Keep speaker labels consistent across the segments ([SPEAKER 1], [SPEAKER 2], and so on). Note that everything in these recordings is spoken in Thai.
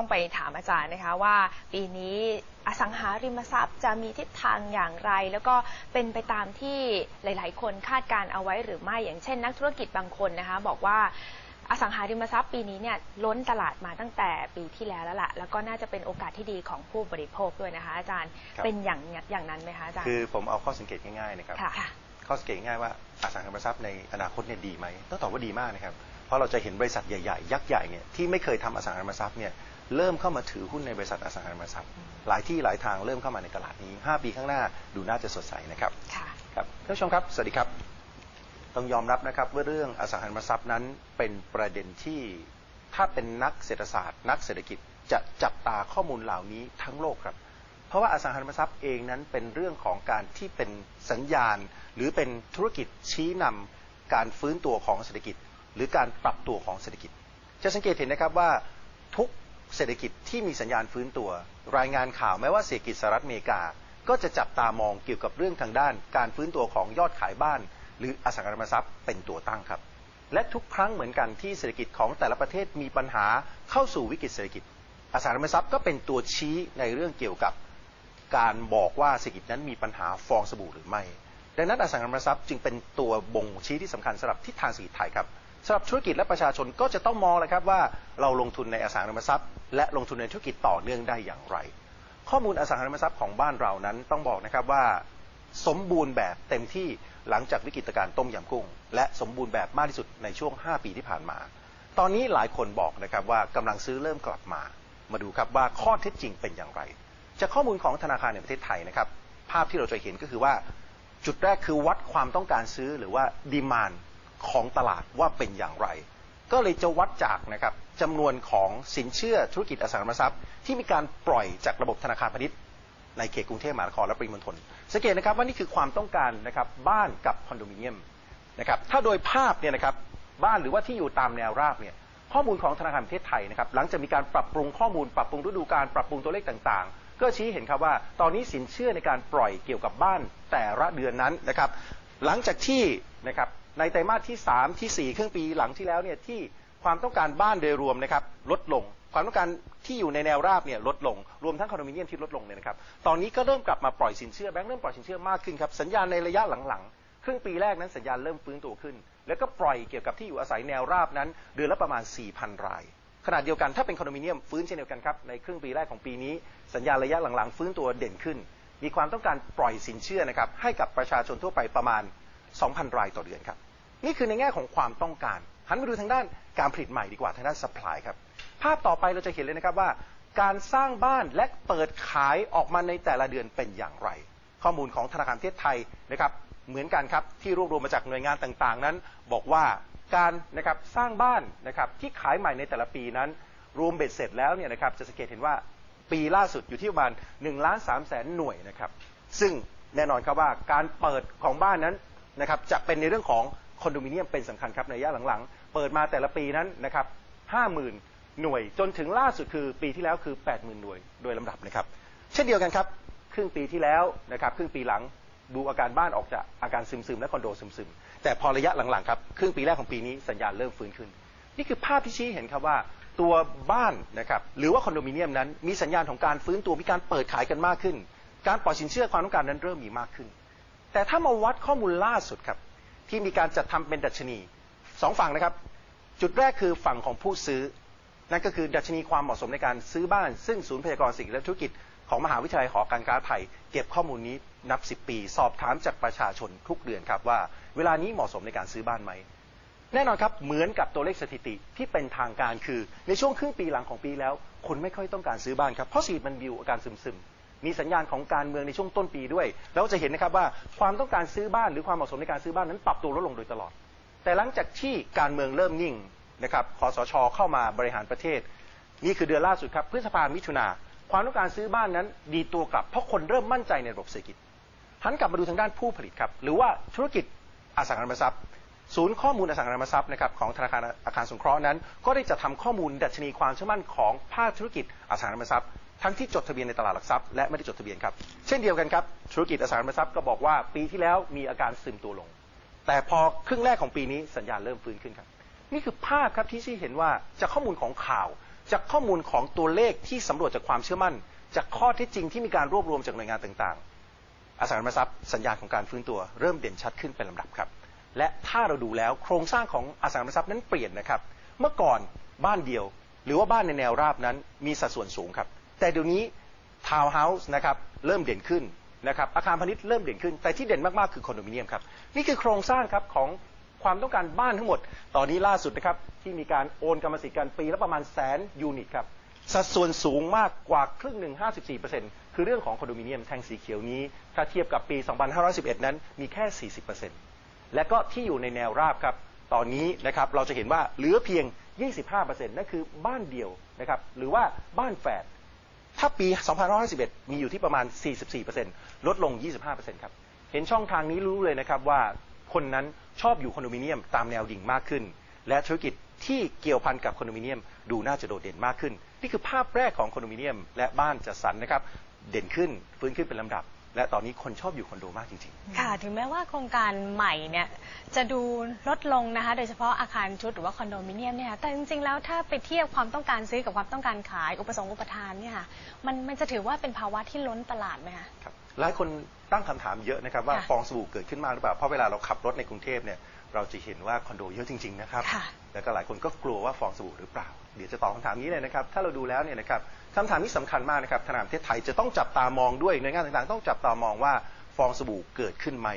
[SPEAKER 1] ต้องไปถามอาจารย์นะคะว่าปีนี้อสังหาริมทรัพย์จะมีทิศทางอย่างไร แล้วก็เป็นไปตามที่หลาย ๆ คนคาดการเอาไว้หรือไม่ อย่างเช่น นักธุรกิจบางคนนะคะบอกว่าอสังหาริมทรัพย์ปีนี้เนี่ยล้นตลาดมาตั้งแต่ปีที่แล้วแล้วล่ะ แล้วก็น่าจะเป็นโอกาสที่ดีของผู้บริโภคด้วยนะคะอาจารย์
[SPEAKER 2] ครับ
[SPEAKER 1] เป็นอย่างอย่างนั้นไหมคะอาจารย์
[SPEAKER 2] คือผมเอาข้อสังเกตง่ายๆนะครับ
[SPEAKER 1] ค่ะ
[SPEAKER 2] ข้อสังเกตง่ายๆว่าอสังหาริมทรัพย์ในอนาคตเนี่ยดีไหมต้องตอบว่าดีมากนะครับเพราะเราจะเห็นบริษัทใหญ่ๆยักษ์ใหญ่เนี่ยที่ไม่เคยทำอสังหาริมทรัพย์เนี่ย เริ่มเข้ามาถือหุ้นในบริษัทอสังหาริมทรัพย์ หลายที่หลายทางเริ่มเข้ามาในตลาดนี้ 5 ปีข้างหน้าดูน่าจะสดใสนะครับ
[SPEAKER 1] ค่ะ
[SPEAKER 2] ครับท่านผู้ชมครับ สวัสดีครับ ต้องยอมรับนะครับว่าเรื่องอสังหาริมทรัพย์นั้นเป็นประเด็นที่ถ้าเป็นนักเศรษฐศาสตร์ นักเศรษฐกิจจะจับตาข้อมูลเหล่านี้ทั้งโลกครับ เพราะว่าอสังหาริมทรัพย์เองนั้นเป็นเรื่องของการที่เป็นสัญญาณ หรือเป็นธุรกิจชี้นำการฟื้นตัวของเศรษฐกิจ หรือการปรับตัวของเศรษฐกิจ จะสังเกตเห็นนะครับว่าทุก เศรษฐกิจที่มีสัญญาณฟื้นตัว รายงานข่าวแม้ว่าเศรษฐกิจสหรัฐอเมริกา ก็จะจับตามองเกี่ยวกับเรื่องทางด้าน การฟื้นตัวของยอดขายบ้าน หรืออสังหาริมทรัพย์เป็นตัวตั้งครับ และทุกครั้งเหมือนกันที่เศรษฐกิจของแต่ละประเทศมีปัญหาเข้าสู่วิกฤตเศรษฐกิจ อสังหาริมทรัพย์ก็เป็นตัวชี้ในเรื่องเกี่ยวกับ การบอกว่าเศรษฐกิจนั้นมีปัญหาฟองสบู่หรือไม่ ดังนั้นอสังหาริมทรัพย์จึงเป็นตัวบ่งชี้ที่สำคัญสำหรับทิศทางเศรษฐกิจไทยครับ สำหรับธุรกิจและประชาชนก็จะต้องมองเลยครับว่าเราลงทุนในอสังหาริมทรัพย์ และลงทุนในธุรกิจต่อเนื่องได้อย่างไร ข้อมูลอสังหาริมทรัพย์ของบ้านเรานั้นต้องบอกนะครับว่า สมบูรณ์แบบเต็มที่หลังจากวิกฤตการณ์ต้มยำกุ้ง และสมบูรณ์แบบมากที่สุดในช่วง 5 ปีที่ผ่านมา ตอนนี้หลายคนบอกนะครับว่ากำลังซื้อเริ่มกลับมา มาดูครับว่าข้อเท็จจริงเป็นอย่างไรจากข้อมูลของธนาคารแห่งประเทศไทยนะครับภาพที่เราจะเห็นก็คือว่าจุดแรกคือวัดความต้องการซื้อหรือว่าดีมาน ของตลาดว่าเป็นอย่างไร ก็เลยจะวัดจากนะครับจำนวนของสินเชื่อธุรกิจอสังหาริมทรัพย์ ที่มีการปล่อยจากระบบธนาคารพาณิชย์ในเขตกรุงเทพมหานครและปริมณฑลสังเกตนะครับว่านี่คือความต้องการนะครับบ้านกับคอนโดมิเนียมนะครับถ้าโดยภาพเนี่ยนะครับบ้านหรือว่าที่อยู่ตามแนวราบเนี่ยข้อมูลของธนาคารประเทศไทยนะครับหลังจากมีการปรับปรุงข้อมูล ปรับปรุงฤดูกาลปรับปรุงตัวเลขต่างๆ ก็ชี้เห็นครับว่า ตอนนี้สินเชื่อในการปล่อยเกี่ยวกับบ้านแต่ละเดือนนั้นนะครับ หลังจากที่นะครับ ในไตรมาสที่ 3 ที่ 4 ครึ่งปีหลังที่แล้วเนี่ยที่ความต้องการบ้านโดยรวมนะครับลดลง ความต้องการที่อยู่ในแนวราบเนี่ยลดลง รวมทั้งคอนโดมิเนียมที่ลดลงเนี่ยนะครับตอนนี้ก็เริ่มกลับมาปล่อยสินเชื่อแบงก์เริ่มปล่อยสินเชื่อมากขึ้นครับสัญญาณในระยะหลังๆ ครึ่งปีแรกนั้นสัญญาณเริ่มฟื้นตัวขึ้น แล้วก็ปล่อยเกี่ยวกับที่อยู่อาศัยแนวราบนั้น เดือนละประมาณ 4,000 รายขณะเดียวกันถ้าเป็นคอนโดมิเนียมฟื้นเช่นเดียวกันครับในครึ่งปีแรกของปีนี้ สัญญาณระยะหลังๆ ฟื้นตัวเด่นขึ้น มีความต้องการปล่อยสินเชื่อนะครับให้กับประชาชนทั่วไปประมาณ 2,000 รายต่อเดือนครับ นี่คือในแง่ของความต้องการ หันมาดูทางด้านการผลิตใหม่ดีกว่าทางด้าน supply ครับ ภาพต่อไปเราจะเห็นเลยนะครับว่า การสร้างบ้านและเปิดขายออกมาในแต่ละเดือนเป็นอย่างไร ข้อมูลของธนาคารเทศไทยนะครับเหมือนกันครับที่รวบรวมมาจากหน่วยงานต่างๆ นั้น บอกว่าการนะครับสร้างบ้านนะครับที่ขายใหม่ในแต่ละปีนั้น รวมเบ็ดเสร็จแล้วเนี่ยนะครับจะสังเกตเห็นว่าปีล่าสุดอยู่ที่ประมาณ1ล้าน3แสนหน่วยนะครับ ซึ่งแน่นอนครับว่าการเปิดของบ้านนั้น นะครับจะเป็นในเรื่องของคอนโดมิเนียมเป็นสำคัญครับในระยะหลังๆ เปิดมาแต่ละปีนั้นนะครับ50,000หน่วยจนถึงล่าสุดคือปีที่แล้วคือ 80,000 หน่วยโดยลำดับนะครับ เช่นเดียวกันครับ ครึ่งปีที่แล้วนะครับครึ่งปีหลังดูอาการบ้านออกจากอาการซึมๆและคอนโดซึมๆ แต่พอระยะหลังๆครับครึ่งปีแรกของปีนี้สัญญาณเริ่มฟื้นขึ้น นี่คือภาพที่ชี้เห็นครับว่าตัวบ้านนะครับหรือว่าคอนโดมิเนียมนั้น มีสัญญาณของการฟื้นตัวมีการเปิดขายกันมากขึ้น การปล่อยสินเชื่อความต้องการนั้นเริ่มมีมากขึ้น แต่ถ้ามาวัดข้อมูลล่าสุดครับ ที่มีการจัดทำเป็นดัชนีสองฝั่งนะครับ จุดแรกคือฝั่งของผู้ซื้อ นั่นก็คือดัชนีความเหมาะสมในการซื้อบ้าน ซึ่งศูนย์พยากรณ์เศรษฐกิจและธุรกิจของมหาวิทยาลัยหอการค้าไทย เก็บข้อมูลนี้นับ 10 ปี สอบถามจากประชาชนทุกเดือนครับว่า เวลานี้เหมาะสมในการซื้อบ้านไหมแน่นอนครับเหมือนกับตัวเลขสถิติที่เป็นทางการคือในช่วงครึ่งปีหลังของปีแล้ว คนไม่ค่อยต้องการซื้อบ้านครับเพราะเศรษฐกิจมันบิวอาการซึมๆ มีสัญญาณของการเมืองในช่วงต้นปีด้วย แล้วจะเห็นนะครับว่าความต้องการซื้อบ้านหรือความเหมาะสมในการซื้อบ้านนั้นปรับตัวลดลงโดยตลอด แต่หลังจากที่การเมืองเริ่มนิ่งนะครับคอสช เข้ามาบริหารประเทศ นี่คือเดือนล่าสุดครับพฤษภามิถุนาความต้องการซื้อบ้านนั้นดีตัวกลับเพราะคนเริ่มมั่นใจในระบบเศรษฐกิจหันกลับมาดูทางด้านผู้ผลิตครับหรือว่าธุรกิจอสังหาริมทรัพย์ ศูนย์ข้อมูลอสังหาริมทรัพย์นะครับของธนาคารอาคารสงเคราะห์นั้น ก็ได้จะทำข้อมูลดัชนีความเชื่อมั่นของภาคธุรกิจอสังหาริมทรัพย์ ทั้งที่จดทะเบียนในตลาดหลักทรัพย์และไม่ได้จดทะเบียนครับ เช่นเดียวกันครับ ธุรกิจอสังหาริมทรัพย์ก็บอกว่าปีที่แล้วมีอาการซึมตัวลง แต่พอครึ่งแรกของปีนี้สัญญาณเริ่มฟื้นขึ้นครับ นี่คือภาพครับที่ชี้เห็นว่าจากข้อมูลของข่าว จากข้อมูลของตัวเลขที่สำรวจจากความเชื่อมั่น จากข้อเท็จจริงที่มีการรวบรวมจากหน่วยงานต่างๆ อสังหาริมทรัพย์สัญญาณของการฟื้นตัวเริ่มเด่นชัดขึ้นเป็นลำดับครับ และถ้าเราดูแล้วโครงสร้างของอสังหาริมทรัพย์นั้นเปลี่ยนนะครับ เมื่อก่อนบ้านเดียว หรือว่าบ้านในแนวราบนั้นมีสัดส่วนสูงครับ แต่เดี๋ยวนี้ทาวน์เฮาส์นะครับเริ่มเด่นขึ้นนะครับอาคารพาณิชย์เริ่มเด่นขึ้น แต่ที่เด่นมากๆคือคอนโดมิเนียมครับนี่คือโครงสร้างครับของความต้องการบ้านทั้งหมด ตอนนี้ล่าสุดนะครับที่มีการโอนกรรมสิทธิ์กันปีละประมาณแสนยูนิตครับสัดส่วนสูงมากกว่าครึ่งหนึ่ง 54%คือเรื่องของคอนโดมิเนียมแทงสีเขียวนี้ ถ้าเทียบกับปี 2511 นั้นมีแค่ 40%และก็ที่อยู่ในแนวราบครับ ตอนนี้นะครับเราจะเห็นว่าเหลือเพียง 25%นั่นคือบ้านเดียวนะครับหรือว่าบ้านแฝด ถ้าปี 2551 มีอยู่ที่ประมาณ 44%ลดลง 25%ครับ เห็นช่องทางนี้รู้เลยนะครับว่าคนนั้นชอบอยู่คอนโดมิเนียมตามแนวดิ่งมากขึ้น และธุรกิจที่เกี่ยวพันกับคอนโดมิเนียมดูน่าจะโดดเด่นมากขึ้น นี่คือภาพแรกของคอนโดมิเนียมและบ้านจัดสรรนะครับ เด่นขึ้นฟื้นขึ้นเป็นลำดับ และตอนนี้คนชอบอยู่คอนโดมากจริงๆ
[SPEAKER 3] ค่ะ ถึงแม้ว่าโครงการใหม่เนี่ยจะดูลดลงนะคะ โดยเฉพาะอาคารชุดหรือว่าคอนโดมิเนียมเนี่ยค่ะแต่จริงๆ แล้วถ้าไปเทียบความต้องการซื้อกับความต้องการขาย อุปสงค์อุปทานเนี่ยค่ะมันมันจะถือว่าเป็นภาวะที่ล้นตลาดไหมคะ
[SPEAKER 2] ครับ หลายคนตั้งคำถามเยอะนะครับว่า
[SPEAKER 3] ค่ะ
[SPEAKER 2] ฟองสบู่เกิดขึ้นมากหรือเปล่า เพราะเวลาเราขับรถในกรุงเทพเนี่ยเราจะเห็นว่าคอนโดเยอะจริงๆนะครับ
[SPEAKER 3] ค่ะ
[SPEAKER 2] แล้วก็หลายคนก็กลัวว่าฟองสบู่หรือเปล่า เดี๋ยวจะตอบคำถามนี้เลยนะครับ ถ้าเราดูแล้วเนี่ยนะครับคำถามนี้สำคัญมากนะครับธนาคารประเทศไทยจะต้องจับตามองด้วยหน่วยงานต่างๆ ต้องจับตามองว่าฟองสบู่เกิดขึ้นไหม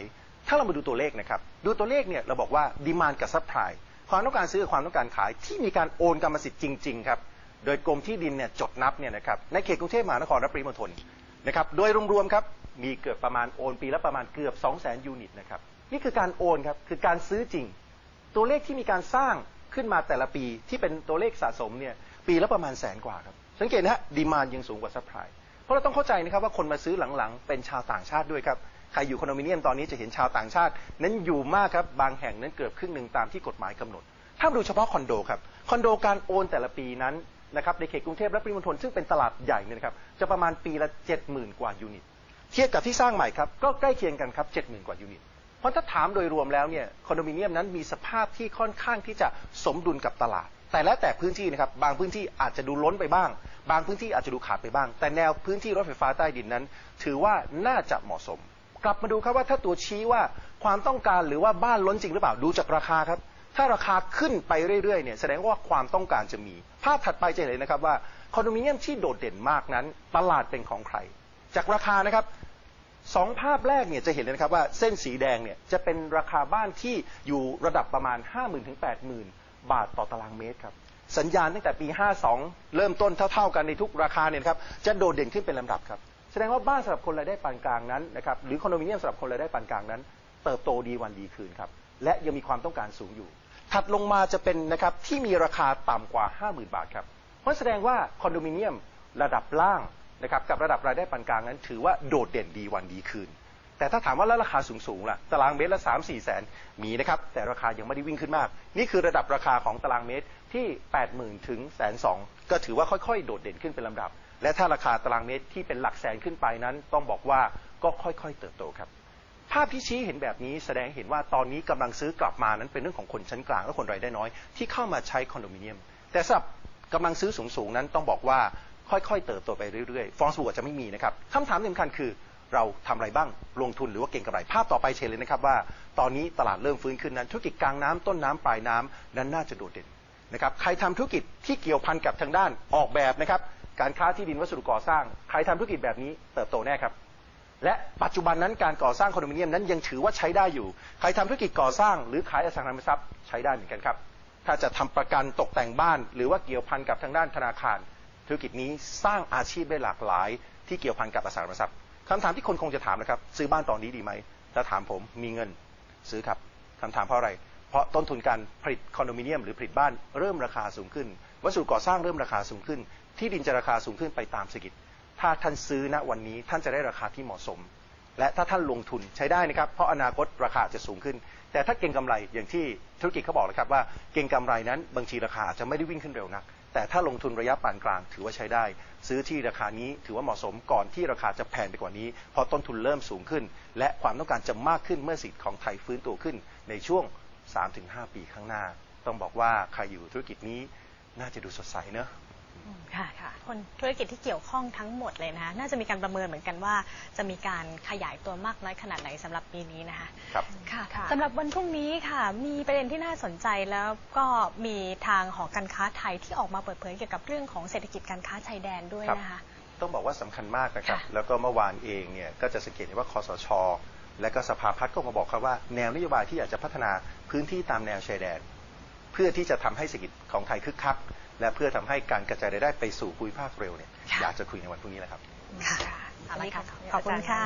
[SPEAKER 2] ถ้าเรามาดูตัวเลขนะครับ ดูตัวเลขเนี่ยเราบอกว่าดีมานกับซัพพลายความต้องการซื้อกับความต้องการขายที่มีการโอนกรรมสิทธิ์จริงๆครับ โดยกรมที่ดินเนี่ยจดนับเนี่ยนะครับ ในเขตกรุงเทพมหานครและปริมณฑลนะครับ โดยรวมๆครับมีเกือบประมาณโอนปีละประมาณเกือบ 2 0 0 0 0 0 ยูนิตนะครับ นี่คือการโอนครับ คือการซื้อจริง ตัวเลขที่มีการสร้าง ขึ้นมาแต่ละปีที่เป็นตัวเลขสะสมเนี่ยปีละประมาณแสนกว่าครับ สังเกตนะฮะดีมานยังสูงกว่าซัพพลายเพราะเราต้องเข้าใจนะครับว่าคนมาซื้อหลังๆ เป็นชาวต่างชาติด้วยครับใครอยู่คอนโดมิเนียมตอนนี้จะเห็นชาวต่างชาติ นั้นอยู่มากครับบางแห่งนั้นเกือบครึ่งหนึ่งตามที่กฎหมายกำหนด ถ้ามาดูเฉพาะคอนโดครับคอนโดการโอนแต่ละปีนั้นนะครับในเขตกรุงเทพและปริมณฑลซึ่งเป็นตลาดใหญ่เนี่ยนะครับจะประมาณปีละ 70,000 กว่ายูนิต เทียบกับที่สร้างใหม่ครับก็ใกล้เคียงกันครับ 70,000 กว่ายูนิต เพราะถ้าถามโดยรวมแล้วเนี่ยคอนโดมิเนียมนั้นมีสภาพที่ค่อนข้างที่จะสมดุลกับตลาด แต่แล้วแต่พื้นที่นะครับบางพื้นที่อาจจะดูล้นไปบ้าง บางพื้นที่อาจจะดูขาดไปบ้าง แต่แนวพื้นที่รถไฟฟ้าใต้ดินนั้น ถือว่าน่าจะเหมาะสม กลับมาดูครับว่าถ้าตัวชี้ว่าความต้องการหรือว่าบ้านล้นจริงหรือเปล่าดูจากราคาครับถ้าราคาขึ้นไปเรื่อยๆเนี่ยแสดงว่าความต้องการจะมี ภาพถัดไปจะเห็นเลยนะครับว่าคอนโดมิเนียมที่โดดเด่นมากนั้น ตลาดเป็นของใคร จากราคานะครับ สองภาพแรกเนี่ยจะเห็นเลยนะครับว่าเส้นสีแดงเนี่ยจะเป็นราคาบ้านที่อยู่ระดับประมาณ 5 0,000ื่นถึงแปดหมื่นบาทต่อตารางเมตรครับสัญญาณตั้งแต่ปี 52 เริ่มต้นเท่า ๆ กันในทุกราคาเนี่ยครับจะโดดเด่นขึ้นเป็นลำดับครับแสดงว่าบ้านสำหรับคนรายได้ปานกลางนั้นนะครับหรือคอนโดมิเนียมสำหรับคนรายได้ปานกลางนั้น เติบโตดีวันดีคืนครับและยังมีความต้องการสูงอยู่ ถัดลงมาจะเป็นนะครับที่มีราคาต่ำกว่า 50,000 บาทครับเพราะแสดงว่าคอนโดมิเนียมระดับล่าง นะครับกับระดับรายได้ปานกลางนั้น ถือว่าโดดเด่นดีวันดีคืน แต่ถ้าถามว่าแล้วราคาสูงสูงๆล่ะตารางเมตรละ 3 4 แสนมีนะครับแต่ราคายังไม่ได้วิ่งขึ้นมาก นี่คือระดับราคาของตารางเมตรที่ 80,000ถึงแสนสองก็ถือว่าค่อยๆ โดดเด่นขึ้นเป็นลำดับ และถ้าราคาตารางเมตรที่เป็นหลักแสนขึ้นไปนั้น ต้องบอกว่าก็ค่อยๆ เติบโตครับภาพที่ชี้เห็นแบบนี้แสดงเห็นว่าตอนนี้กำลังซื้อกลับมานั้นเป็นเรื่องของคนชั้นกลางและคนรายได้น้อยที่เข้ามาใช้คอนโดมิเนียม แต่สำหรับกำลังซื้อสูงๆนั้นต้องบอกว่า ค่อยๆ เติบโตไปเรื่อยๆ ฟองสบู่อาจจะไม่มีนะครับคำถามสำคัญคือเราทำอะไรบ้างลงทุนหรือว่าเก็งกำไรภาพต่อไปเชนเลยนะครับว่า ตอนนี้ตลาดเริ่มฟื้นขึ้นนั้น ธุรกิจกลางน้ำต้นน้ำปลายน้ำนั้นน่าจะโดดเด่นนะครับใครทำธุรกิจที่เกี่ยวพันกับทางด้านออกแบบนะครับการค้าที่ดินวัสดุก่อสร้าง ใครทำธุรกิจแบบนี้เติบโตแน่ครับและปัจจุบันนั้นการก่อสร้างคอนโดมิเนียมนั้นยังถือว่าใช้ได้อยู่ ใครทำธุรกิจก่อสร้าง หรือขายอสังหาริมทรัพย์ใช้ได้เหมือนกันครับถ้าจะทำประกันตกแต่งบ้าน หรือว่าเกี่ยวพันกับทางด้านธนาคาร ธุรกิจนี้สร้างอาชีพได้หลากหลาย ที่เกี่ยวพันกับอสังหาริมทรัพย์คำถามที่คนคงจะถามนะครับ ซื้อบ้านตอนนี้ดีไหมถ้าถามผมมีเงินซื้อครับคำถามเพราะอะไร เพราะต้นทุนการผลิตคอนโดมิเนียมหรือผลิตบ้านเริ่มราคาสูงขึ้น วัสดุก่อสร้างเริ่มราคาสูงขึ้น ที่ดินจะราคาสูงขึ้นไปตามเศรษฐกิจ ถ้าท่านซื้อณวันนี้ท่านจะได้ราคาที่เหมาะสม และถ้าท่านลงทุนใช้ได้นะครับ เพราะอนาคตราคาจะสูงขึ้น แต่ถ้าเก่งกำไรอย่างที่ธุรกิจเขาบอกนะครับว่าเก่งกำไรนั้นบางทีราคาจะไม่ได้วิ่งขึ้นเร็วนัก แต่ถ้าลงทุนระยะปานกลางถือว่าใช้ได้ ซื้อที่ราคานี้ถือว่าเหมาะสมก่อนที่ราคาจะแพงไปกว่านี้เพราะต้นทุนเริ่มสูงขึ้น และความต้องการจะมากขึ้นเมื่อสิทธิ์ของไทยฟื้นตัวขึ้นในช่วง 3-5 ปีข้างหน้า ต้องบอกว่าใครอยู่ธุรกิจนี้น่าจะดูสดใสเนอะ
[SPEAKER 3] คค่ะ
[SPEAKER 1] ค่ะ
[SPEAKER 3] คนธุรกิจที่เกี่ยวข้องทั้งหมดเลยนะคะน่าจะมีการประเมินเหมือนกันว่าจะมีการขยายตัวมากน้อยขนาดไหนสำหรับปีนี้นะคะ
[SPEAKER 2] ครับ
[SPEAKER 3] ค่ะ
[SPEAKER 1] ค่ะ
[SPEAKER 3] สำหรับวันพรุ่งนี้ค่ะ มีประเด็นที่น่าสนใจแล้วก็มีทางหอการค้าไทยที่ออกมาเปิดเผยเกี่ยวกับเรื่องของเศรษฐกิจการค้าชายแดนด้วยนะคะ
[SPEAKER 2] ต้องบอกว่าสำคัญมากนะครับ
[SPEAKER 3] ค่ะ
[SPEAKER 2] แล้วก็เมื่อวานเองเนี่ยก็จะสังเกตเห็นว่าคอสช และก็สภาพัฒน์ก็มาบอกครับว่าแนวนโยบายที่อยากจะพัฒนาพื้นที่ตามแนวชายแดน เพื่อที่จะทำให้เศรษฐกิจของไทยคึกคัก และเพื่อทำให้การกระจายรายได้ไปสู่ภูมิภาคเร็วเนี่ย
[SPEAKER 3] ค่ะ
[SPEAKER 2] อยากจะคุยในวันพรุ่งนี้แหละครับ
[SPEAKER 3] ค่ะเอาละค่ะขอบคุณค่ะ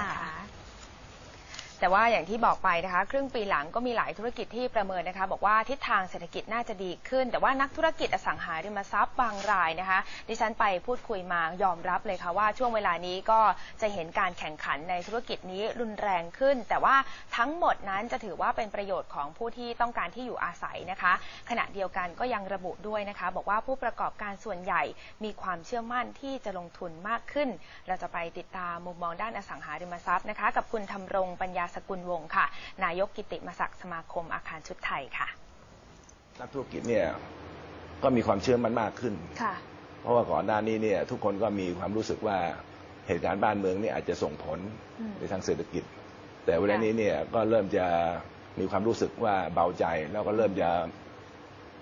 [SPEAKER 1] แต่ว่าอย่างที่บอกไปนะคะ ครึ่งปีหลังก็มีหลายธุรกิจที่ประเมินนะคะ บอกว่าทิศทางเศรษฐกิจน่าจะดีขึ้น แต่ว่านักธุรกิจอสังหาริมทรัพย์บางรายนะคะ ดิฉันไปพูดคุยมายอมรับเลยค่ะว่าช่วงเวลานี้ก็จะเห็นการแข่งขันในธุรกิจนี้รุนแรงขึ้น แต่ว่าทั้งหมดนั้นจะถือว่าเป็นประโยชน์ของผู้ที่ต้องการที่อยู่อาศัยนะคะ ขณะเดียวกันก็ยังระบุด้วยนะคะ บอกว่าผู้ประกอบการส่วนใหญ่มีความเชื่อมั่นที่จะลงทุนมากขึ้น เราจะไปติดตามมุมมองด้านอสังหาริมทรัพย์นะคะ กับคุณธำรงปัญญาสกุลวงศ์ค่ะ นายกกิติมศักดิ์สมาคมอาคารชุดไทยค่ะ
[SPEAKER 4] นักธุรกิจเนี่ยก็มีความเชื่อมั่นมากขึ้น
[SPEAKER 1] ค่ะ
[SPEAKER 4] เพราะว่าก่อนหน้านี้เนี่ยทุกคนก็มีความรู้สึกว่าเหตุการณ์บ้านเมืองเนี่ยอาจจะส่งผล
[SPEAKER 1] อืม
[SPEAKER 4] ในทางเศรษฐกิจ แต่เวลานี้เนี่ยก็เริ่มจะมีความรู้สึกว่าเบาใจ แล้วก็เริ่มจะ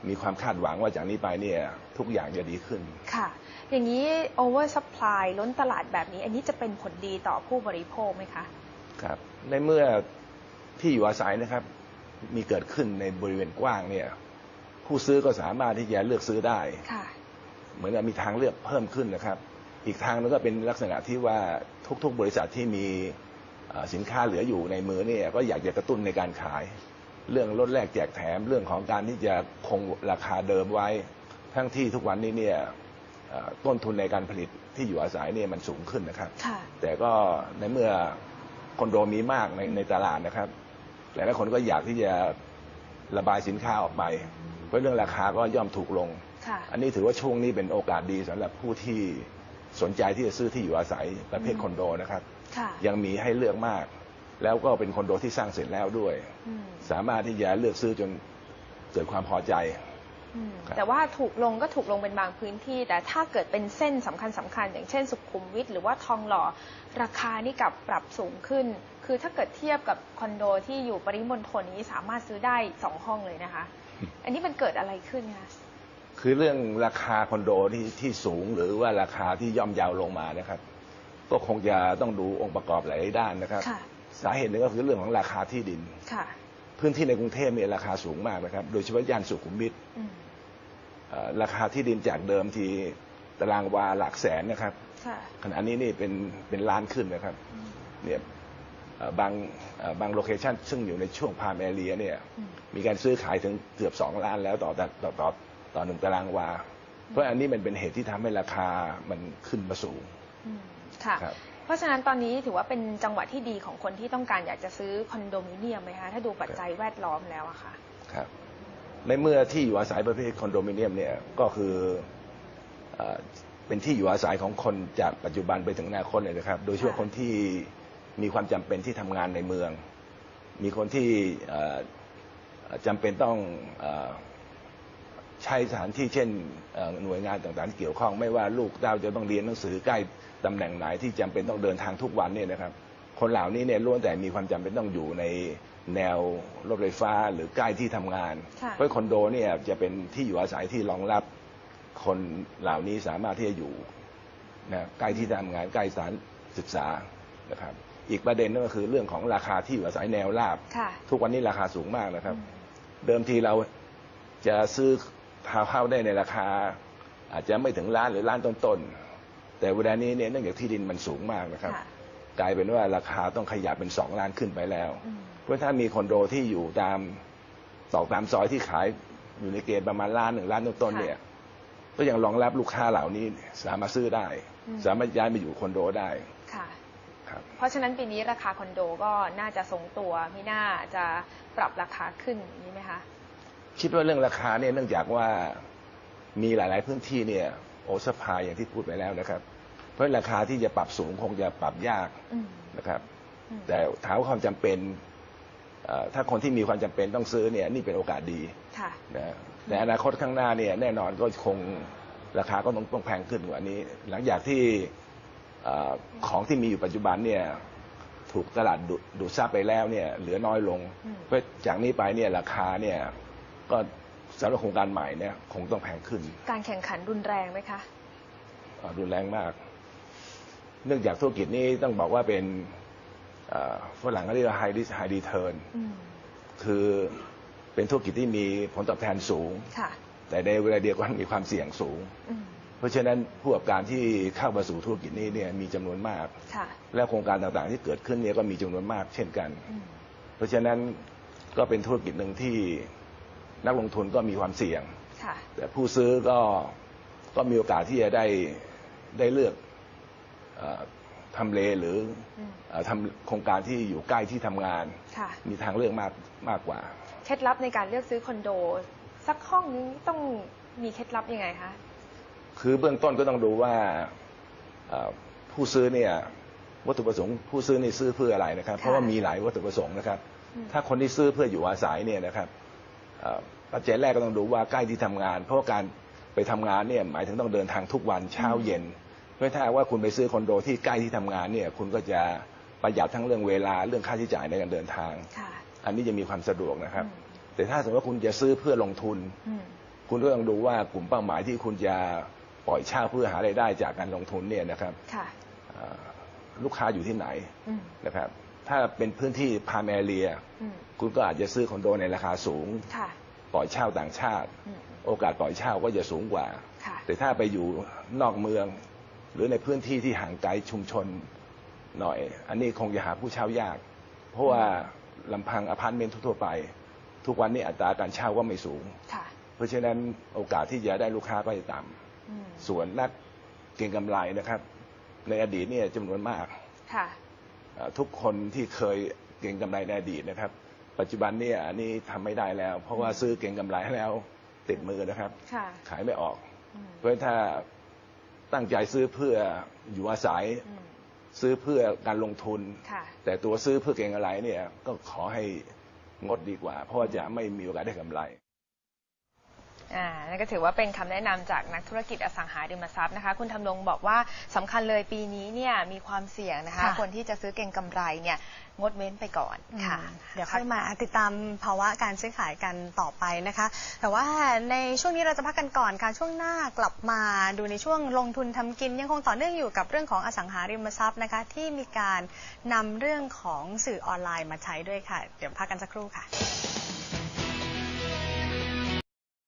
[SPEAKER 4] มีความคาดหวังว่าจากนี้ไปเนี่ยทุกอย่างจะดีขึ้น
[SPEAKER 1] ค่ะ อย่างนี้ over supply ล้นตลาดแบบนี้ อันนี้จะเป็นผลดีต่อผู้บริโภคไหมคะ
[SPEAKER 4] ครับ ในเมื่อที่อยู่อาศัยนะครับ มีเกิดขึ้นในบริเวณกว้างเนี่ย ผู้ซื้อก็สามารถที่จะเลือกซื้อได้
[SPEAKER 1] ค่ะ
[SPEAKER 4] เหมือนกับมีทางเลือกเพิ่มขึ้นนะครับ อีกทางนึงก็เป็นลักษณะที่ว่าทุกๆ บริษัทที่มีเอ่อสินค้าเหลืออยู่ในมือเนี่ยก็อยากจะกระตุ้นในการขาย เรื่องลดแลกแจกแถมเรื่องของการที่จะคงราคาเดิมไว้ ทั้งที่ทุกวันนี้เนี่ยเอ่อต้นทุนในการผลิตที่อยู่อาศัยเนี่ยมันสูงขึ้นนะครับ
[SPEAKER 1] ค่ะ
[SPEAKER 4] แต่ก็ในเมื่อ คอนโดมีมากในในตลาดนะครับหลายๆคนก็อยากที่จะระบายสินค้าออกไป เพราะเรื่องราคาก็ย่อมถูกลง
[SPEAKER 1] ค่ะ
[SPEAKER 4] อันนี้ถือว่าช่วงนี้เป็นโอกาสดีสำหรับผู้ที่สนใจที่จะซื้อที่อยู่อาศัยประเภท
[SPEAKER 1] อืม
[SPEAKER 4] คอนโดนะครับ
[SPEAKER 1] ค่ะ
[SPEAKER 4] ยังมีให้เลือกมาก แล้วก็เป็นคอนโดที่สร้างเสร็จแล้วด้วย
[SPEAKER 1] อืม
[SPEAKER 4] สามารถที่จะเลือกซื้อจนเกิดความพอใจ
[SPEAKER 1] อืม
[SPEAKER 4] ครับ
[SPEAKER 1] แต่ว่าถูกลงก็ถูกลงเป็นบางพื้นที่ แต่ถ้าเกิดเป็นเส้นสำคัญสคัญๆอย่างเช่นสุขุมวิทหรือว่าทองหล่อราคานี่กลับปรับสูงขึ้น คือถ้าเกิดเทียบกับคอนโดที่อยู่ปริมณฑลนี้สามารถซื้อได้สองห้องเลยนะคะ อันนี้มันเกิดอะไรขึ้นคะ
[SPEAKER 4] คือเรื่องราคาคอนโดที่ที่สูงหรือว่าราคาที่ย่อมเยาวลงมานะครับ ก็คงจะต้องดูองค์ประกอบหลายด้านนะครับ
[SPEAKER 1] ค่ะ
[SPEAKER 4] สาเหตุหนึ่งก็คือเรื่องของราคาที่ดิน
[SPEAKER 1] ค่ะ
[SPEAKER 4] พื้นที่ในกรุงเทพเนี่ยราคาสูงมากนะครับ โดยเฉพาะย่านสุขุมวิท
[SPEAKER 1] อืม
[SPEAKER 4] เอ่อราคาที่ดินจากเดิมทีตารางวาหลักแสนนะครับ
[SPEAKER 1] ค่ะ
[SPEAKER 4] ขณะนี้นี่เป็นเป็นล้านขึ้นนะครับเนี่ยเอ่อบางเอ่อบางโลเคชันซึ่งอยู่ในช่วงพามแอเรียเนี่ย
[SPEAKER 1] อืม
[SPEAKER 4] มีการซื้อขายถึงเกือบสองล้านแล้วต่อต่อต่อต่อต่อหนึ่งตารางวา เพราะอันนี้มันเป็นเหตุที่ทำให้ราคามันขึ้นมาสูง
[SPEAKER 1] อืมค่ะ
[SPEAKER 4] ครับ
[SPEAKER 1] เพราะฉะนั้นตอนนี้ถือว่าเป็นจังหวะที่ดีของคนที่ต้องการอยากจะซื้อคอนโดมิเนียมไหมคะถ้าดูปัจจัยแวดล้อมแล้วอะค่ะ
[SPEAKER 4] ครับในเมื่อที่อยู่อาศัยประเภทคอนโดมิเนียมเนี่ยก็คือเอ่อเป็นที่อยู่อาศัยของคนจากปัจจุบันไปถึงอนาคตเลยนะครับ โดยเฉพาะ
[SPEAKER 1] ค
[SPEAKER 4] นที่มีความจำเป็นที่ทำงานในเมือง มีคนที่เอ่อเอ่อจำเป็นต้องอใช้สถานที่เช่นหน่วยงานต่างๆที่เกี่ยวข้อง ไม่ว่าลูกเต้าจะต้องเรียนหนังสือใกล้ ตำแหน่งไหนที่จำเป็นต้องเดินทางทุกวันเนี่ยนะครับ คนเหล่านี้เนี่ยล้วนแต่มีความจำเป็นต้องอยู่ในแนวรถไฟฟ้าหรือใกล้ที่ทำงาน
[SPEAKER 1] ค่ะ
[SPEAKER 4] เพราะคอนโดเนี่ยจะเป็นที่อยู่อาศัยที่รองรับคนเหล่านี้สามารถที่จะอยู่นะใกล้ที่ทำงานใกล้สถานศึกษานะครับ อีกประเด็นนึงก็คือเรื่องของราคาที่อยู่อาศัยแนวราบ
[SPEAKER 1] ค่ะ
[SPEAKER 4] ทุกวันนี้ราคาสูงมากนะครับ
[SPEAKER 1] อืม
[SPEAKER 4] เดิมทีเราจะซื้อทาวน์เฮ้าส์ได้ในราคา อาจจะไม่ถึงล้านหรือล้านต้นๆ แต่เวลานี้เนี่ยเนื่องจากที่ดินมันสูงมากนะครับ
[SPEAKER 1] ค่ะ
[SPEAKER 4] กลายเป็นว่าราคาต้องขยับเป็นสองล้านขึ้นไปแล้ว
[SPEAKER 1] อืม
[SPEAKER 4] เพราะถ้ามีคอนโดที่อยู่ตามตอกตามซอยที่ขายอยู่ในเกณฑ์ประมาณล้านหนึ่งล้านต้นๆ
[SPEAKER 1] ค่ะ
[SPEAKER 4] เนี่ยก็ยังรองรับลูกค้าเหล่านี้สามารถซื้อได้
[SPEAKER 1] อืม
[SPEAKER 4] สามารถย้ายมาอยู่คอนโดได้
[SPEAKER 1] ค่ะ
[SPEAKER 4] ครับ
[SPEAKER 1] เพราะฉะนั้นปีนี้ราคาคอนโดก็น่าจะทรงตัวไม่น่าจะปรับราคาขึ้นอย่างนี้ไหมคะ
[SPEAKER 4] คิดว่าเรื่องราคาเนี่ยเนื่องจากว่ามีหลาย ๆ พื้นที่เนี่ย โอสพายอย่างที่พูดไปแล้วนะครับ เพราะราคาที่จะปรับสูงคงจะปรับยาก
[SPEAKER 1] อืม
[SPEAKER 4] นะครับ
[SPEAKER 1] อืม
[SPEAKER 4] แต่ถามว่าความจำเป็นเอ่อถ้าคนที่มีความจำเป็นต้องซื้อเนี่ยนี่เป็นโอกาสดี
[SPEAKER 1] ค่ะ
[SPEAKER 4] นะในอนาคตข้างหน้าเนี่ยแน่นอนก็คงราคาก็ต้องต้องแพงขึ้นกว่านี้ หลังจากที่เอ่อของที่มีอยู่ปัจจุบันเนี่ยถูกตลาดดูดดูดซับไปแล้วเนี่ยเหลือน้อยลง
[SPEAKER 1] อืม
[SPEAKER 4] เพราะจากนี้ไปเนี่ยราคาเนี่ยก็ สำหรับโครงการใหม่เนี่ยคงต้องแพงขึ้น
[SPEAKER 1] การแข่งขันรุนแรงไหมคะ
[SPEAKER 4] เอ่อรุนแรงมาก เนื่องจากธุรกิจนี้ต้องบอกว่าเป็นเอ่อฝรั่งเขาเรียกว่า high risk high return
[SPEAKER 1] อืม
[SPEAKER 4] คือเป็นธุรกิจที่มีผลตอบแทนสูง
[SPEAKER 1] ค่ะ
[SPEAKER 4] แต่ในเวลาเดียวกันมีความเสี่ยงสูง
[SPEAKER 1] อืม
[SPEAKER 4] เพราะฉะนั้นผู้ประกอบการที่เข้ามาสู่ธุรกิจนี้เนี่ยมีจำนวนมาก
[SPEAKER 1] ค่ะ
[SPEAKER 4] และโครงการต่างๆที่เกิดขึ้นเนี่ยก็มีจำนวนมากเช่นกัน
[SPEAKER 1] อืม
[SPEAKER 4] เพราะฉะนั้นก็เป็นธุรกิจหนึ่งที่ นักลงทุนก็มีความเสี่ยง
[SPEAKER 1] ค่ะ
[SPEAKER 4] แต่ผู้ซื้อก็ก็มีโอกาสที่จะได้ได้เลือกเออทำเลหรือ
[SPEAKER 1] อืม
[SPEAKER 4] เอ่อทำโครงการที่อยู่ใกล้ที่ทำงาน
[SPEAKER 1] ค่ะ
[SPEAKER 4] มีทางเลือกมากมากกว่า
[SPEAKER 1] เคล็ดลับในการเลือกซื้อคอนโด สักห้องนี้ต้องมีเคล็ดลับยังไงคะ
[SPEAKER 4] คือเบื้องต้นก็ต้องดูว่าเอ่อผู้ซื้อเนี่ยวัตถุประสงค์ผู้ซื้อนี่ซื้อเพื่ออะไรนะครับ
[SPEAKER 1] ค่ะ
[SPEAKER 4] เพราะว่ามีหลายวัตถุประสงค์นะครับ
[SPEAKER 1] อืม
[SPEAKER 4] ถ้าคนที่ซื้อเพื่ออยู่อาศัยเนี่ยนะครับเอ่อ ปัจจัยแรกก็ต้องดูว่าใกล้ที่ทำงาน เพราะว่าการไปทำงานเนี่ยหมายถึงต้องเดินทางทุกวันเช้าเย็น เพราะถ้าหากว่าคุณไปซื้อคอนโดที่ใกล้ที่ทำงานเนี่ยคุณก็จะประหยัดทั้งเรื่องเวลาเรื่องค่าใช้จ่ายในการเดินทาง
[SPEAKER 1] ค่ะ
[SPEAKER 4] อันนี้จะมีความสะดวกนะครับ
[SPEAKER 1] อืม
[SPEAKER 4] แต่ถ้าสมมติว่าคุณจะซื้อเพื่อลงทุน
[SPEAKER 1] อืม
[SPEAKER 4] คุณก็ต้องดูว่ากลุ่มเป้าหมายที่คุณจะปล่อยเช่าเพื่อหารายได้จากการลงทุนเนี่ยนะครับ
[SPEAKER 1] ค่ะ
[SPEAKER 4] เอ่อลูกค้าอยู่ที่ไหน
[SPEAKER 1] อืม
[SPEAKER 4] นะครับ ถ้าเป็นพื้นที่พา m มเรีย
[SPEAKER 1] อืม
[SPEAKER 4] คุณก็อาจจะซื้อคอนโดในราคาสูง
[SPEAKER 1] ค่ะ
[SPEAKER 4] ปล่อยเช่าต่างชาติ
[SPEAKER 1] อืม
[SPEAKER 4] โอกาสปล่อยเช่าก็จะสูงกว่า
[SPEAKER 1] ค่ะ
[SPEAKER 4] แต่ถ้าไปอยู่นอกเมือง หรือในพื้นที่ที่ห่างไกลชุมชนหน่อย อันนี้คงจะหาผู้เช่ายาก เพราะว่าลำพังอพาร์ตเมนต์ทั่วๆไป ทุกวันนี้อัตราการเช่าก็ไม่สูง
[SPEAKER 1] ค่ะ
[SPEAKER 4] เพราะฉะนั้นโอกาสที่จะได้ลูกค้าก็จะต่ำ
[SPEAKER 1] อืม
[SPEAKER 4] ส่วนนักเก็งกำไรนะครับ ในอดีตเนี่ยจำนวนมาก
[SPEAKER 1] ค่ะ
[SPEAKER 4] เอ่อ ทุกคนที่เคยเก็งกำไรในอดีตนะครับ ปัจจุบันเนี่ยอันนี้ทำไม่ได้แล้ว เพราะว่าซื้อเก็งกำไรแล้วติดมือนะครับ
[SPEAKER 1] ค่ะ
[SPEAKER 4] ขายไม่ออก
[SPEAKER 1] อืม
[SPEAKER 4] เพราะฉะนั้นถ้าตั้งใจซื้อเพื่ออยู่อาศัย
[SPEAKER 1] อืม
[SPEAKER 4] ซื้อเพื่อการลงทุน
[SPEAKER 1] ค่ะ
[SPEAKER 4] แต่ตัวซื้อเพื่อเก็งกำไรเนี่ยก็ขอให้งดดีกว่า เพราะว่าจะไม่มีโอกาสได้กำไร
[SPEAKER 1] อ่านั่นก็ถือว่าเป็นคำแนะนำจากนักธุรกิจอสังหาริมทรัพย์นะคะ คุณทำรงบอกว่าสำคัญเลยปีนี้เนี่ยมีความเสี่ยงนะคะ
[SPEAKER 3] ค่ะ
[SPEAKER 1] คนที่จะซื้อเก่งกำไรเนี่ยงดเว้นไปก่อนค่ะ
[SPEAKER 3] อืมเดี๋ยวค่อยมาติดตามภาวะการซื้อขายกันต่อไปนะคะ แต่ว่าในช่วงนี้เราจะพักกันก่อนค่ะช่วงหน้ากลับมาดูในช่วงลงทุนทำกินยังคงต่อเนื่องอยู่กับเรื่องของอสังหาริมทรัพย์นะคะ ที่มีการนำเรื่องของสื่อออนไลน์มาใช้ด้วยค่ะ เดี๋ยวพักกันสักครู่ค่ะ